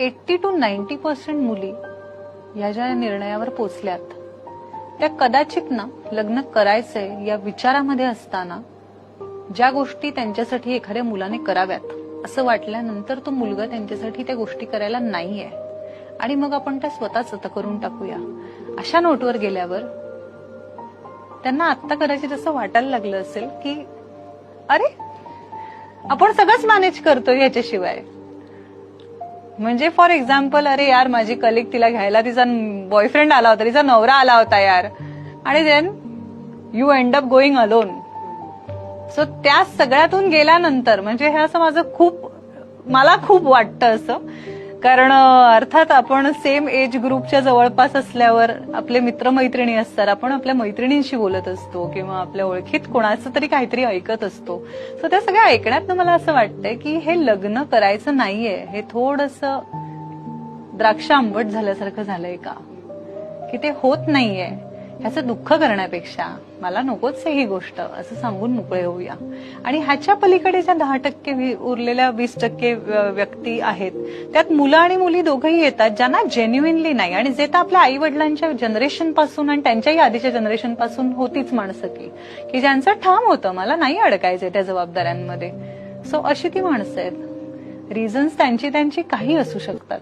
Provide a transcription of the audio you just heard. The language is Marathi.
एट्टी टू नाईन्टी पर्सेंट मुली या ज्या निर्णयावर पोचल्यात त्या कदाचित ना लग्न करायचंय या विचारामध्ये असताना ज्या गोष्टी त्यांच्यासाठी एखाद्या मुलाने कराव्यात असं वाटल्यानंतर तो मुलगा त्यांच्यासाठी त्या गोष्टी करायला नाहीये. आणि मग आपण त्या स्वतःच आता करून टाकूया. अशा नोटवर गेल्यावर त्यांना आत्ता कदाचित असं वाटायला लागलं असेल की अरे आपण सगळंच मॅनेज करतो याच्याशिवाय. म्हणजे फॉर एक्झाम्पल अरे यार माझी कलिक तिला घ्यायला तिचा बॉयफ्रेंड आला होता तिचा नवरा आला होता यार. आणि then you end up going alone so त्या सगळ्यातून गेल्यानंतर म्हणजे हे असं माझं खूप मला खूप वाटतं असं. कारण अर्थात आपण सेम एज ग्रुपच्या जवळपास असल्यावर आपले मित्रमैत्रिणी असतात. आपण आपल्या मैत्रिणींशी बोलत असतो किंवा आपल्या ओळखीत कोणाचं तरी काहीतरी ऐकत असतो. सो त्या सगळ्या ऐकण्यात मला असं वाटतंय की हे लग्न करायचं नाहीये. हे थोडस द्राक्ष आंबट झाल्यासारखं झालंय का? की ते होत नाहीये. ह्याचं दुःख करण्यापेक्षा मला नकोच आहे ही गोष्ट असं सांगून मोकळे होऊया. आणि ह्याच्या पलीकडे ज्या दहा टक्के उरलेल्या वीस टक्के व्य- व्यक्ती आहेत त्यात मुलं आणि मुली दोघंही येतात ज्यांना जेन्युइनली नाही. आणि जे तर आपल्या आई वडिलांच्या जनरेशनपासून आणि त्यांच्याही आधीच्या जनरेशनपासून होतीच माणसं की की ज्यांचं ठाम होतं मला नाही अडकायचंय त्या जबाबदाऱ्यांमध्ये. सो अशी ती माणसं आहेत. रिझन्स त्यांची त्यांची काही असू शकतात.